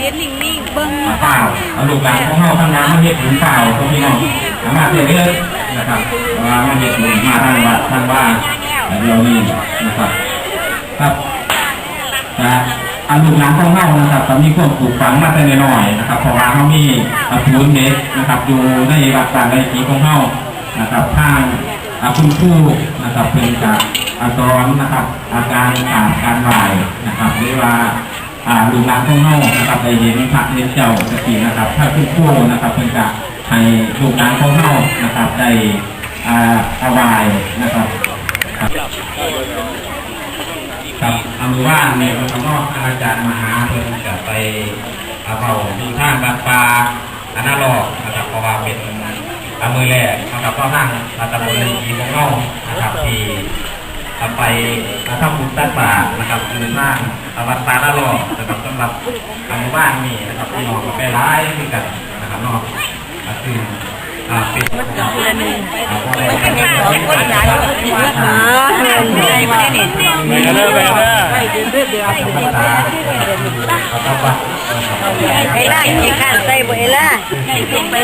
เฮ็ดลิงลิงเบิ่งเปล่าเอาลูกหลานของเฮาทำงานมาเฮ็ดถึงเปล่าตรงพี่น้องสามารถเฮ็ดได้เลยนะครับว่ามาเฮ็ดบุญมาทางวัดทางว่าเดียวนี้นะครับครับนะอันลูกหลานของเฮานะครับก็มีความปลูกฝังมาแต่น้อยนะครับเพราะว่าเฮามีศูนย์เด็กนะครับอยู่ในวัดต่างในทีของเฮานะครับทางอาคุณครูนะครับเป็นการอาสอนนะครับ อาการอ่านการไหวนะครับหรือว่า ลูกหลานของเฮานะครับได้เห็นพระเห็นเจ้าสักทีนะครับถ้าคุณครูนะครับเป็นการให้ลูกหลานของเฮานะครับได้อ่าเอาไหวนะครับครับอนุว่านในพระนอกอาจารย์มหาเพิ่นกับไปเอาเผาดูทางบัดปลาอนาลอกนะครับเพราะว่าเป็นอามือแรกนะครับก็ทางรัตบลยีของเงานะครับที่ ไปทำบุญตักบาตรนะครับคือทางอาวัดปลาอนาลอกนะครับสำหรับอนุว่านนี่นะครับพี่น้องก็ไปร้ายคือกันนะครับนอกก็คืออ่าเป็นมันก็คนละหนึงอ่าก็ไมันเป็นสองคนหลายคนอีกแล้วหาอะไรบ่ได้เน็ตไปกันเด้อไปกันเด้อไปเดือนเดือนเดือนธรรมดาเอาเข้าไปไอ้ล่ะไอ้ข้านใส่บ่ไอ้ล่ะไอ้เป็นไป